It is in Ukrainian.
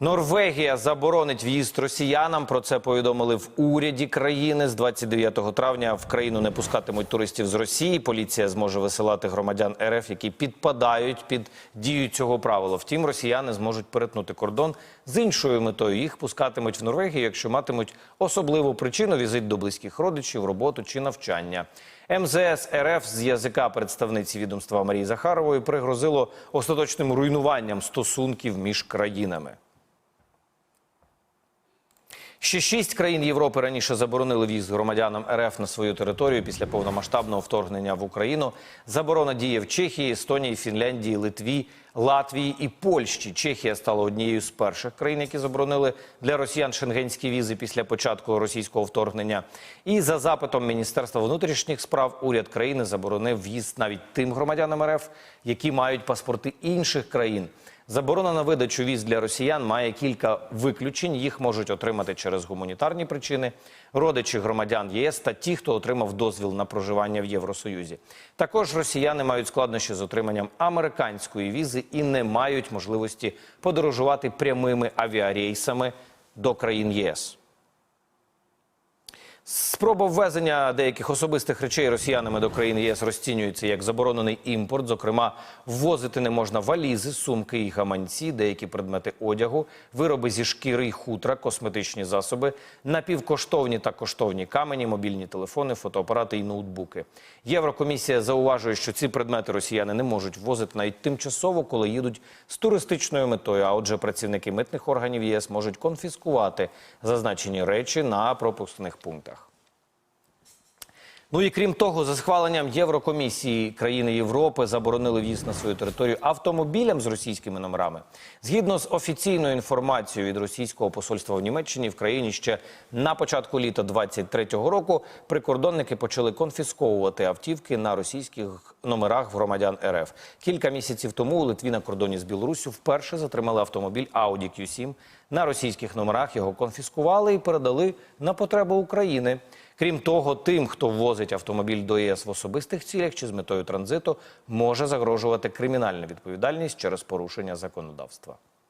Норвегія заборонить в'їзд росіянам. Про це повідомили в уряді країни. З 29 травня в країну не пускатимуть туристів з Росії. Поліція зможе висилати громадян РФ, які підпадають під дію цього правила. Втім, росіяни зможуть перетнути кордон з іншою метою. Їх пускатимуть в Норвегію, якщо матимуть особливу причину візит до близьких родичів, роботу чи навчання. МЗС РФ з язика представниці відомства Марії Захарової пригрозило остаточним руйнуванням стосунків між країнами. Ще шість країн Європи раніше заборонили в'їзд громадянам РФ на свою територію після повномасштабного вторгнення в Україну. Заборона діє в Чехії, Естонії, Фінляндії, Литві, Латвії і Польщі. Чехія стала однією з перших країн, які заборонили для росіян шенгенські візи після початку російського вторгнення. І за запитом Міністерства внутрішніх справ уряд країни заборонив в'їзд навіть тим громадянам РФ, які мають паспорти інших країн. Заборона на видачу віз для росіян має кілька виключень. Їх можуть отримати через гуманітарні причини, родичі громадян ЄС та ті, хто отримав дозвіл на проживання в Євросоюзі. Також росіяни мають складнощі з отриманням американської візи і не мають можливості подорожувати прямими авіарейсами до країн ЄС. Спроба ввезення деяких особистих речей росіянами до країн ЄС розцінюється як заборонений імпорт. Зокрема, ввозити не можна валізи, сумки і гаманці, деякі предмети одягу, вироби зі шкіри й хутра, косметичні засоби, напівкоштовні та коштовні камені, мобільні телефони, фотоапарати і ноутбуки. Єврокомісія зауважує, що ці предмети росіяни не можуть ввозити навіть тимчасово, коли їдуть з туристичною метою. А отже, працівники митних органів ЄС можуть конфіскувати зазначені речі на пропускних пунктах. Ну і крім того, за схваленням Єврокомісії країни Європи заборонили в'їзд на свою територію автомобілям з російськими номерами. Згідно з офіційною інформацією від російського посольства в Німеччині в країні ще на початку літа 23-го року прикордонники почали конфісковувати автівки на російських номерах громадян РФ. Кілька місяців тому у Литві на кордоні з Білоруссю вперше затримали автомобіль Audi Q7 на російських номерах. Його конфіскували і передали на потреби України. Крім того, тим, хто ввозить автомобіль до ЄС в особистих цілях чи з метою транзиту, може загрожувати кримінальна відповідальність через порушення законодавства.